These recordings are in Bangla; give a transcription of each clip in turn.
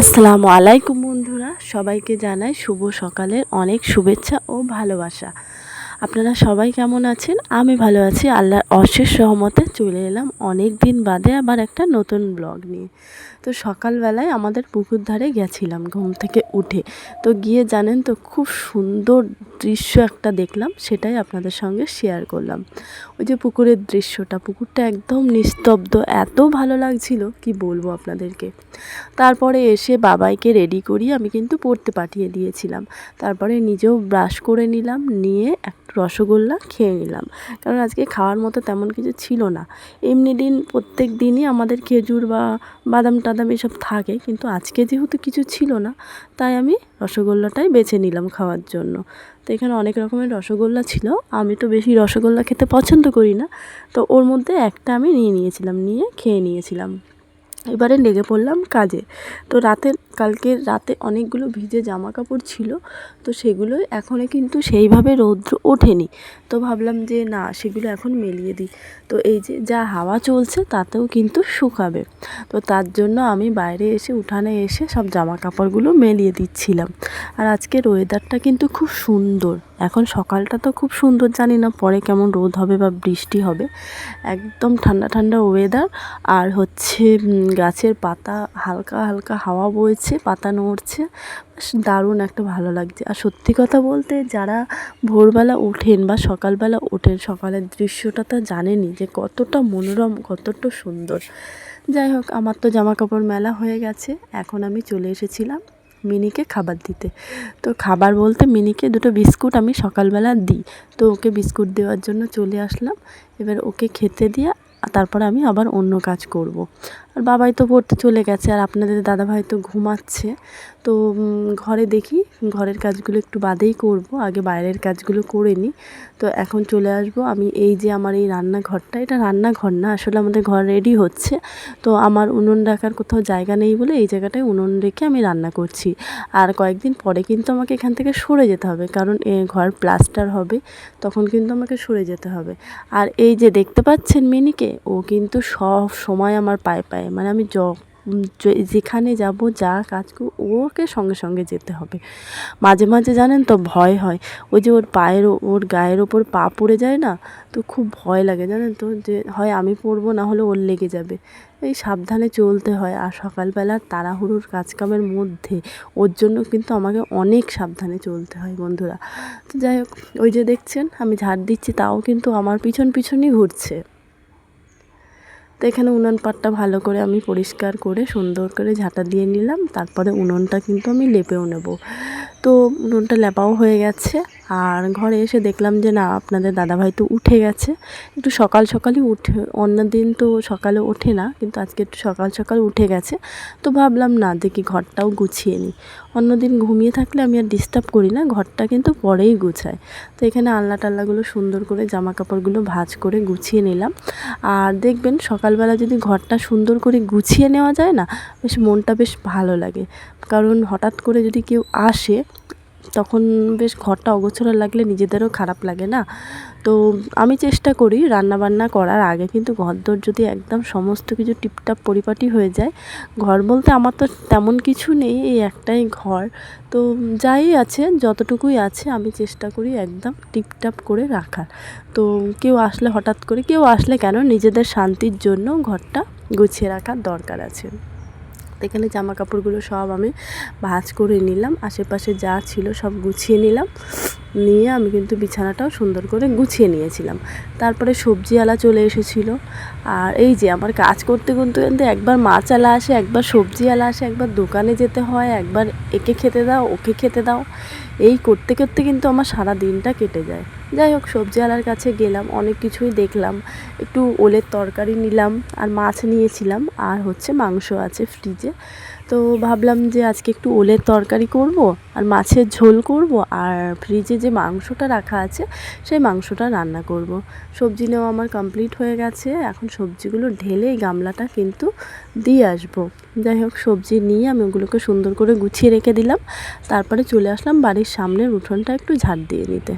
আসসালামু আলাইকুম বন্ধুরা, সবাইকে জানাই শুভ সকালের অনেক শুভেচ্ছা ও ভালোবাসা। আপনারা সবাই কেমন আছেন? আমি ভালো আছি, আল্লাহর অশেষ সহমতে চলে এলাম অনেক দিন বাদে আবার একটা নতুন ব্লগ নিয়ে। তো সকালবেলায় আমাদের পুকুর ধারে গেছিলাম ঘুম থেকে উঠে। তো গিয়ে জানেন তো, খুব সুন্দর দৃশ্য একটা দেখলাম, সেটাই আপনাদের সঙ্গে শেয়ার করলাম। ওই যে পুকুরের দৃশ্যটা, পুকুরটা একদম নিস্তব্ধ, এত ভালো লাগছিল, কি বলব আপনাদেরকে। তারপরে এসে বাবাইকে রেডি করি আমি কিন্তু পড়তে পাঠিয়ে দিয়েছিলাম। তারপরে নিজেও ব্রাশ করে নিলাম, নিয়ে একটা রসগোল্লা খেয়ে নিলাম। কারণ আজকে খাওয়ার মতো তেমন কিছু ছিল না। এমনি দিন, প্রত্যেক দিনই আমাদের খেজুর বা বাদাম টাদাম এসব থাকে, কিন্তু আজকে যেহেতু কিছু ছিল না, তাই আমি রসগোল্লাটাই বেছে নিলাম খাওয়ার জন্য। তো এখানে অনেক রকমের রসগোল্লা ছিল, আমি তো বেশি রসগোল্লা খেতে পছন্দ করি না, তো ওর মধ্যে একটা আমি নিয়ে নিয়েছিলাম, নিয়ে খেয়ে নিয়েছিলাম। এবারে লেগে পড়লাম কাজে। তো রাতে কালকে রাতে অনেকগুলো ভিজে জামা কাপড় ছিল, তো সেগুলো এখনও কিন্তু সেইভাবে রৌদ্র ওঠেনি। তো ভাবলাম যে না, সেগুলো এখন মেলিয়ে দিই। তো এই যে যা হাওয়া চলছে তাতেও কিন্তু শুকাবে। তো তার জন্য আমি বাইরে এসে উঠানে এসে সব জামা কাপড়গুলো মেলিয়ে দিচ্ছিলাম। আর আজকের ওয়েদারটা কিন্তু খুব সুন্দর। এখন সকালটা তো খুব সুন্দর, জানি না পরে কেমন রোদ হবে বা বৃষ্টি হবে। একদম ঠান্ডা ঠান্ডা ওয়েদার আর হচ্ছে গাছের পাতা হালকা হালকা হাওয়া বইছে। পাতা নড়ছে দারুণ একটা ভালো লাগছে। আর সত্যি কথা বলতে যারা ভোরবেলা ওঠেন বা সকালবেলা ওঠেন, সকালের দৃশ্যটা তো জানেনই যে কতটা মনোরম, কতটা সুন্দর। যাই হোক, আমার তো জামা কাপড় মেলা হয়ে গেছে। এখন আমি চলে এসেছিলাম মিনিকে খাবার দিতে। তো খাবার বলতে মিনিকে দুটো বিস্কুট আমি সকালবেলা দিই। তো ওকে বিস্কুট দেওয়ার জন্য চলে আসলাম। এবার ওকে খেতে দিয়ে তারপরে আমি আবার অন্য কাজ করব। আর বাবাই তো পড়তে চলে গেছে আর আপনাদের দাদাভাই তো ঘুমাচ্ছে। তো ঘরে দেখি ঘরের কাজগুলো একটু বাদেই করব, আগে বাইরের কাজগুলো করে নিই। তো এখন চলে আসব। আমি এই যে আমার এই রান্নাঘরটা, এটা রান্নাঘর না, আসলে আমাদের ঘর রেডি হচ্ছে। তো আমার উনুন রাখার কোথাও জায়গা নেই বলে এই জায়গাটায় উনুন রেখে আমি রান্না করছি। আর কয়েকদিন পরে কিন্তু আমাকে এখান থেকে সরে যেতে হবে, কারণ ঘর প্লাস্টার হবে, তখন কিন্তু আমাকে সরে যেতে হবে। আর এই যে দেখতে পাচ্ছেন মিনিকে, ও কিন্তু সব সময় আমার পায়ে পায়ে মানে আমি য, যেখানে যাব, যা কাজ করব, ওকে সঙ্গে সঙ্গে যেতে হবে। মাঝে মাঝে জানেন তো, ভয় হয়। ওই যে ওর পায়ের ওর গায়ের ওপর পা পড়ে যায় না, তো খুব ভয় লাগে জানেন তো, যে, হয় আমি পড়ব, না হলে ওর লেগে যাবে। এই সাবধানে চলতে হয়। আর সকালবেলা তাড়াহুড়োর কাজকামের মধ্যে ওর জন্য কিন্তু আমাকে অনেক সাবধানে চলতে হয় বন্ধুরা। তো যাই হোক, ওই যে দেখছেন, আমি ঝাড় দিচ্ছি, তাও কিন্তু আমার পিছন পিছনই ঘুরছে। তো এখানে উনুন পাটটা ভালো করে আমি পরিষ্কার করে সুন্দর করে ঝাঁটা দিয়ে নিলাম। তারপরে উনুনটা কিন্তু আমি লেপেও নেব। তো উনুনটা লেপাও হয়ে গেছে। আর ঘরে এসে দেখলাম যে, না, আপনাদের দাদাভাই তো উঠে গেছে। একটু সকাল সকালই উঠে, অন্য দিন তো সকালে ওঠে না, কিন্তু আজকে একটু সকাল সকাল উঠে গেছে। তো ভাবলাম, না, দেখি ঘরটাও গুছিয়ে নিই। অন্যদিন ঘুমিয়ে থাকলে আমি আর ডিস্টার্ব করি না, ঘরটা কিন্তু পরেই গুছায় তো এখানে আল্লা টাল্লাগুলো সুন্দর করে জামা কাপড়গুলো ভাজ করে গুছিয়ে নিলাম। আর দেখবেন, সকালবেলা যদি ঘরটা সুন্দর করে গুছিয়ে নেওয়া যায় না, বেশ মনটা বেশ ভালো লাগে। কারণ হঠাৎ করে যদি কেউ আসে, তখন বেশ ঘরটা অগোছলা লাগলে নিজেদেরও খারাপ লাগে না। তো আমি চেষ্টা করি রান্নাবান্না করার আগে কিন্তু ঘরদোর যদি একদম সমস্ত কিছু টিপটাপ পরিপাটি হয়ে যায়। ঘর বলতে আমার তো তেমন কিছু নেই, এই একটাই ঘর। তো যাই আছে, যতটুকুই আছে আমি চেষ্টা করি একদম টিপটাপ করে রাখার। তো কেউ আসলে হঠাৎ করে, কেউ আসলে কেন নিজেদের শান্তির জন্য ঘরটা গুছিয়ে রাখার দরকার আছে। এখানে জামা কাপড়গুলো সব আমি ভাঁজ করে নিলাম। আশেপাশে যা ছিল সব গুছিয়ে নিলাম। নিয়ে আমি কিন্তু বিছানাটাও সুন্দর করে গুছিয়ে নিয়েছিলাম। তারপরে সবজিওয়ালা চলে এসেছিল। আর এই যে আমার কাজ করতে করতে কিন্তু একবার মাছওয়ালা আসে, একবার সবজিওয়ালা আসে, একবার দোকানে যেতে হয়, একবার একে খেতে দাও, ওকে খেতে দাও। এই করতে করতে কিন্তু আমার সারা দিনটা কেটে যায়। যাই হোক সবজিওয়ালার কাছে গেলাম, অনেক কিছুই দেখলাম। একটু ওলের তরকারি নিলাম আর মাছ নিয়েছিলাম, আর হচ্ছে মাংস আছে ফ্রিজে। তো ভাবলাম যে আজকে একটু ওলের তরকারি করব আর মাছের ঝোল করব, আর ফ্রিজে যে মাংসটা রাখা আছে, সেই মাংসটা রান্না করব। সবজি নেওয়া আমার কমপ্লিট হয়ে গেছে, এখন সবজিগুলো ঢেলে এই গামলাটা কিন্তু দিয়ে আসব। যাই হোক, সবজি নিয়ে আমি ওগুলোকে সুন্দর করে গুছিয়ে রেখে দিলাম। তারপরে চলে আসলাম বাড়ির সামনের উঠোনটা একটু ঝাড় দিয়ে নিতে।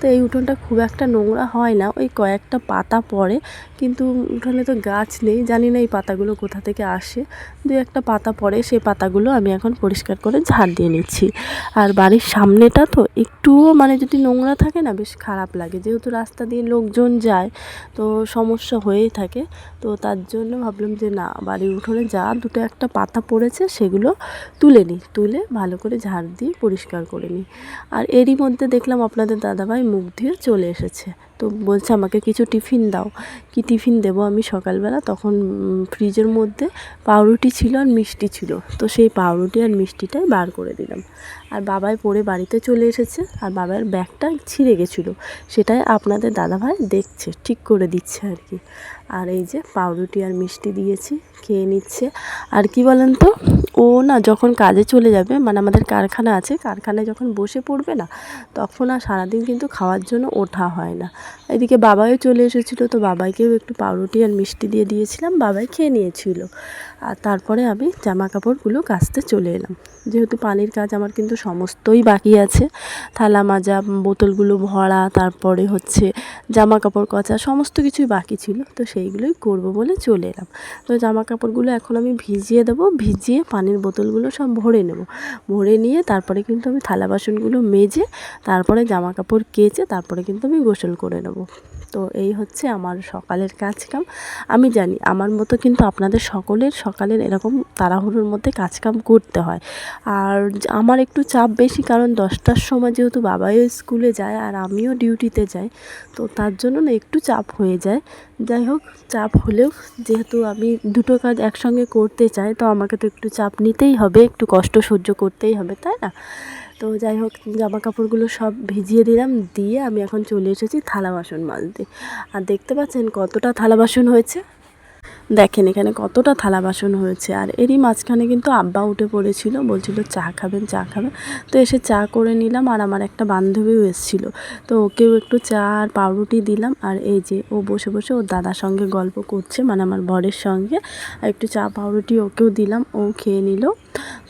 তো এই উঠোনটা খুব একটা নোংরা হয় না, ওই কয়েকটা পাতা পড়ে। কিন্তু উঠোনে তো গাছ নেই, জানি না এই পাতাগুলো কোথা থেকে আসে। দু একটা পাতা পড়ে, সেই পাতাগুলো আমি এখন পরিষ্কার করে ঝাড় দিয়ে নিচ্ছি। আর বাড়ির সামনেটা তো একটুও মানে যদি নোংরা থাকে না, বেশ খারাপ লাগে। যেহেতু রাস্তা দিয়ে লোকজন যায়, তো সমস্যা হয়েই থাকে। তো তার জন্য ভাবলাম যে না, বাড়ির উঠোনে যা দুটো একটা পাতা পড়েছে সেগুলো তুলে নিই, তুলে ভালো করে ঝাড় দিয়ে পরিষ্কার করে নিই। আর এরই মধ্যে দেখলাম আপনাদের দাদাভাই মুখ দিয়ে চলে এসেছে। তো বলছে আমাকে কিছু টিফিন দাও। কি টিফিন দেবো আমি সকালবেলা? তখন ফ্রিজের মধ্যে পাউরুটি ছিল আর মিষ্টি ছিল। তো সেই পাউরুটি আর মিষ্টিটাই বার করে দিলাম। আর বাবাই পরে বাড়িতে চলে এসেছে আর বাবার ব্যাগটা ছিঁড়ে গেছিল। সেটাই আপনাদের দাদাভাই দেখছে, ঠিক করে দিচ্ছে আর কি। আর এই যে পাউরুটি আর মিষ্টি দিয়েছি, খেয়ে নিচ্ছে। আর কি বলেন তো, ও না যখন কাজে চলে যাবে মানে আমাদের কারখানা আছে, কারখানায় যখন বসে পড়বে না, তখন আর সারাদিন কিন্তু খাওয়ার জন্য ওঠা হয় না। এদিকে বাবাইও চলে এসেছিল, তো বাবাইকেও একটু পাউরুটি আর মিষ্টি দিয়ে দিয়েছিলাম, বাবাই খেয়ে নিয়েছিল। আর তারপরে আমি জামা কাপড়গুলো কাচতে চলে এলাম। যেহেতু পানির কাজ আমার কিন্তু সমস্তই বাকি আছে। থালা মাজা বোতলগুলো ভরা তারপরে হচ্ছে জামা কাপড় কচা সমস্ত কিছুই বাকি ছিল, তো সেইগুলোই করব বলে চলে এলাম। তো জামা কাপড়গুলো এখন আমি ভিজিয়ে দেবো, ভিজিয়ে পানির বোতলগুলো সব ভরে নেব। ভরে নিয়ে তারপরে কিন্তু আমি থালা বাসনগুলো মেজে তারপরে জামা কাপড় কেচে তারপরে কিন্তু আমি গোসল করে নেব। তো এই হচ্ছে আমার সকালের কাজ কাম আমি জানি আমার মতো কিন্তু আপনাদের সকলের সকালের এরকম তাড়াহুড়োর মধ্যে কাজকাম করতে হয়। আর আমার একটু চাপ বেশি কারণ দশটার সময় যেহেতু বাবাও স্কুলে যায় আর আমিও ডিউটিতে যাই, তো তার জন্য না একটু চাপ হয়ে যায়। যাই হোক, চাপ হলেও যেহেতু আমি দুটো কাজ একসঙ্গে করতে চাই, তো আমাকে তো একটু চাপ নিতেই হবে, একটু কষ্ট সহ্য করতেই হবে, তাই না? তো যাই হোক জামা কাপড়গুলো সব ভিজিয়ে দিলাম, দিয়ে আমি এখন চলে এসেছি থালা বাসন মাজতে। আর দেখতে পাচ্ছেন কতটা থালা বাসন হয়েছে? দেখেন এখানে কতটা থালা বাসন হয়েছে। আর এরই মাঝখানে কিন্তু আব্বা উঠে পড়েছিল, বলছিল, চা খাবেন চা খাবেন। তো এসে চা করে নিলাম আর আমার একটা বান্ধবীও এসেছিল। তো ওকেও একটু চা আর পাউরুটি দিলাম। আর এই যে ও বসে বসে ওর দাদার সঙ্গে গল্প করছে মানে আমার বরের সঙ্গে। আর একটু চা পাউরুটি ওকেও দিলাম, ও খেয়ে নিল।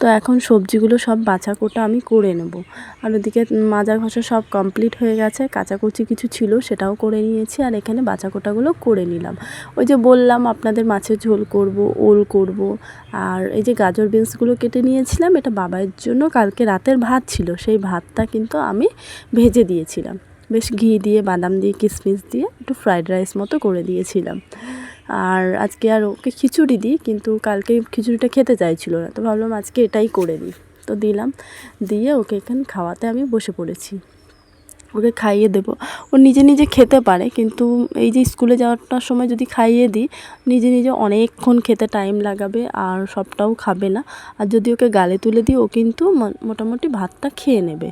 তো এখন সবজিগুলো সব বাছা কোটা আমি করে নেব। আর ওদিকে মাজা ঘষা সব কমপ্লিট হয়ে গেছে, কাচাকুচি কিছু ছিল সেটাও করে নিয়েছি। আর এখানে বাছা কোটাগুলো করে নিলাম। ওই যে বললাম আপনাদের মাছের ঝোল করব, ওল করব। আর এই যে গাজর বিনসগুলো কেটে নিয়েছিলাম, এটা বাবার জন্য কালকে রাতের ভাত ছিল। সেই ভাতটা কিন্তু আমি ভেজে দিয়েছিলাম। বেশ ঘি দিয়ে, বাদাম দিয়ে কিশমিশ দিয়ে একটু ফ্রাইড রাইস মতো করে দিয়েছিলাম। আর আজকে আর ওকে খিচুড়ি দিই, কিন্তু কালকে খিচুড়িটা খেতে চাইছিল না। তো ভাবলাম আজকে এটাই করে দিই। তো দিলাম। দিয়ে ওকে এখানে খাওয়াতে আমি বসে পড়েছি। ওকে খাইয়ে দেবো। ও নিজে নিজে খেতে পারে, কিন্তু এই যে স্কুলে যাওয়াটার সময় যদি খাইয়ে দিই, নিজে নিজে অনেকক্ষণ খেতে টাইম লাগাবে আর সবটাও খাবে না। আর যদি ওকে গালে তুলে দিই, ও কিন্তু মোটামুটি ভাতটা খেয়ে নেবে।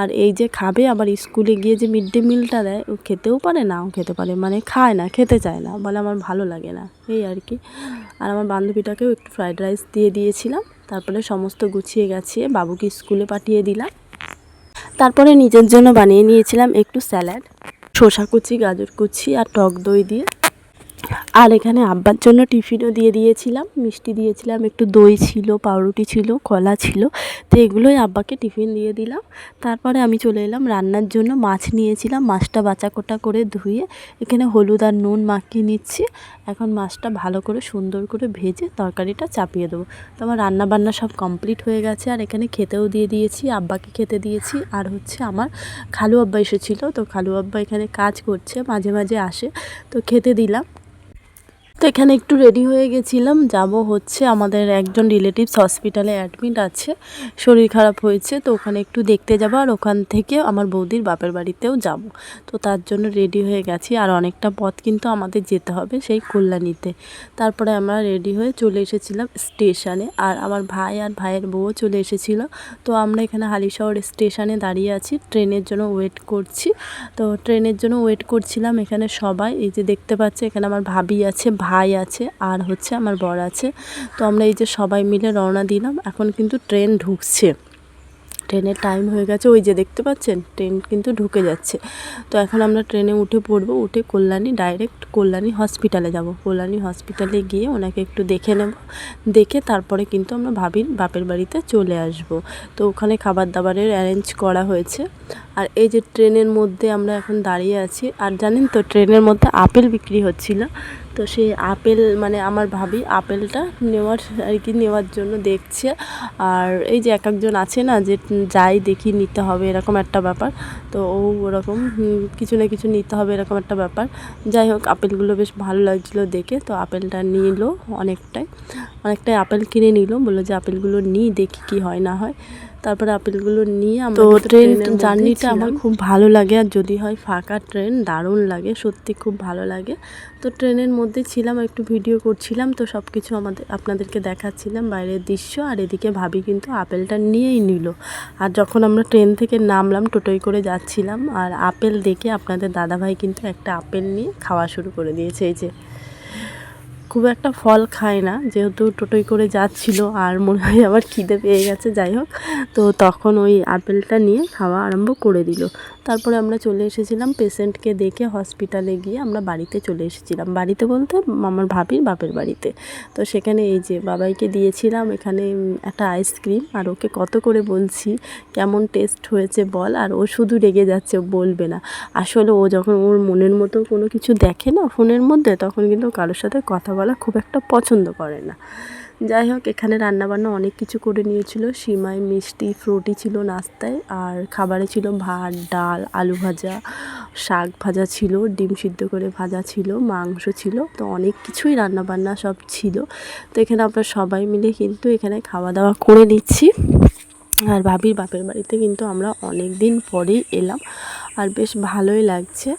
আর এই যে খাবে, আবার স্কুলে গিয়ে যে মিড ডে মিলটা দেয়, ও খেতেও পারে নাও খেতে পারে। মানে খায় না, খেতে চায় না, বলে আমার ভালো লাগে না, এই আর কি। আর আমার বান্ধবীটাকেও একটু ফ্রাইড রাইস দিয়ে দিয়েছিলাম, তারপরে সমস্ত গুছিয়ে গেছিয়ে বাবুকে স্কুলে পাঠিয়ে দিলাম। তারপরে নিজের জন্য বানিয়ে নিয়েছিলাম একটু স্যালাড, শসা কুচি, গাজর কুচি আর টক দই দিয়ে। আর এখানে আব্বার জন্য টিফিনও দিয়ে দিয়েছিলাম। মিষ্টি দিয়েছিলাম, একটু দই ছিল, পাউরুটি ছিল, কলা ছিল। তো এগুলোই আব্বাকে টিফিন দিয়ে দিলাম। তারপরে আমি চলে এলাম রান্নার জন্য। মাছ নিয়েছিলাম, মাছটা বাঁচা কোটা করে ধুয়ে এখানে হলুদ আর নুন মাখিয়ে নিচ্ছি। এখন মাছটা ভালো করে সুন্দর করে ভেজে তরকারিটা চাপিয়ে দেবো। তো আমার রান্না বান্না সব কমপ্লিট হয়ে গেছে। আর এখানে খেতেও দিয়ে দিয়েছি, আব্বাকে খেতে দিয়েছি। আর হচ্ছে আমার খালু আব্বা এসেছিল। তো খালু আব্বা এখানে কাজ করছে, মাঝে মাঝে আসে। তো খেতে দিলাম। তো এখানে একটু রেডি হয়ে গেছিলাম। যাব হচ্ছে আমাদের একজন রিলেটিভস হসপিটালে অ্যাডমিট আছে। শরীর খারাপ হয়েছে, তো ওখানে একটু দেখতে যাব আর ওখান থেকে আমার বৌদির বাপের বাড়িতেও যাব। তো তার জন্য রেডি হয়ে গেছি। আর অনেকটা পথ কিন্তু আমাদের যেতে হবে সেই কল্যাণীতে। তারপরে আমরা রেডি হয়ে চলে এসেছিলাম স্টেশনে আর আমার ভাই আর ভাইয়ের বউও চলে এসেছিল। তো আমরা এখানে হালিশহর স্টেশনে দাঁড়িয়ে আছি। ট্রেনের জন্য ওয়েট করছি। তো ট্রেনের জন্য ওয়েট করছিলাম এখানে সবাই। এই যে দেখতে পাচ্ছি, এখানে আমার ভাবি আছে ভাই আছে আর হচ্ছে আমার বর আছে। তো আমরা এই যে সবাই মিলে রওনা দিলাম। এখন কিন্তু ট্রেন ঢুকছে। ট্রেনের টাইম হয়ে গেছে। ওই যে দেখতে পাচ্ছেন? ট্রেন কিন্তু ঢুকে যাচ্ছে। তো এখন আমরা ট্রেনে উঠে পড়ব। উঠে কল্যাণী ডাইরেক্ট কল্যাণী হসপিটালে যাব। কল্যাণী হসপিটালে গিয়ে ওনাকে একটু দেখে নেব। দেখে তারপরে কিন্তু আমরা ভাবির বাপের বাড়িতে চলে আসব। তো ওখানে খাবার দাবারের অ্যারেঞ্জ করা হয়েছে। আর এই যে ট্রেনের মধ্যে আমরা এখন দাঁড়িয়ে আছি। আর জানেন তো, ট্রেনের মধ্যে আপেল বিক্রি হচ্ছিল। তো সেই আপেল মানে আমার ভাবি আপেলটা নেওয়ার আর কি নেওয়ার জন্য দেখছে। আর এই যে এক একজন আছে না, যে যাই দেখি নিতে হবে, এরকম একটা ব্যাপার। তো ও ওরকম কিছু না কিছু নিতে হবে, এরকম একটা ব্যাপার। যাই হোক, আপেলগুলো বেশ ভালো লাগছিল দেখে, তো আপেলটা নিল অনেকটাই। অনেকটাই আপেল কিনে নিল, বলল যে আপেলগুলো নিই, দেখি কি হয় না হয়। তারপরে আপেলগুলো নিয়ে আমরা তো ট্রেন জার্নিটা আমার খুব ভালো লাগে আর যদি হয় ফাঁকা ট্রেন দারুণ লাগে সত্যি খুব ভালো লাগে। তো ট্রেনের মধ্যে ছিলাম একটু ভিডিও করছিলাম তো সব কিছু আমাদের আপনাদেরকে দেখাচ্ছিলাম বাইরের দৃশ্য আর এদিকে ভাবি কিন্তু আপেলটা নিয়েই নিল। আর যখন আমরা ট্রেন থেকে নামলাম টোটোয় করে যাচ্ছিলাম আর আপেল দেখে আপনাদের দাদাভাই কিন্তু একটা আপেল নিয়ে খাওয়া শুরু করে দিয়েছে এই যে। খুব একটা ফল খায় না, যেহেতু টোটোই করে যাচ্ছিল আর মনে হয় আবার খিদে পেয়ে গেছে, যাই হোক। তো তখন ওই আপেলটা নিয়ে খাওয়া আরম্ভ করে দিল। তারপরে আমরা চলে এসেছিলাম পেশেন্টকে দেখে হসপিটালে গিয়ে আমরা বাড়িতে চলে এসেছিলাম। বাড়িতে বলতে আমার ভাবির বাপের বাড়িতে। তো সেখানে এই যে বাবাইকে দিয়েছিলাম, এখানে একটা আইসক্রিম আর ওকে কত করে বলছি, কেমন টেস্ট হয়েছে বল, আর ও শুধু রেগে যাচ্ছে বলবে না। আসলে ও যখন ওর মনের মতো কোনো কিছু দেখে না, ফোনের মধ্যে, তখন কিন্তু কারোর সাথে কথা বলা খুব একটা পছন্দ করে না। যাই হোক, এখানে রান্নাবান্না অনেক কিছু করে নিয়েছিল। সিমাই মিষ্টি, ফ্রুটি ছিল নাস্তায়, আর খাবারে ছিল ভাত, ডাল, আলু ভাজা, শাক ভাজা ছিল, ডিম সিদ্ধ করে ভাজা ছিল, মাংস ছিল। তো অনেক কিছুই রান্নাবান্না সব ছিল। তো এখানে আমরা সবাই মিলে কিন্তু এখানে খাওয়া দাওয়া করে নিচ্ছি। আর ভাবির বাপের বাড়িতে কিন্তু আমরা অনেক দিন পরেই এলাম। আর বেশ ভালোই লাগছে।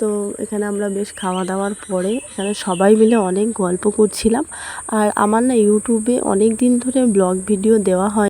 তো এখানে আমরা বেশ খাওয়া দাওয়ার পরে এখানে সবাই মিলে অনেক গল্প করছিলাম। আর আমার না ইউটিউবে অনেক দিন ধরে ব্লগ ভিডিও দেওয়া হয়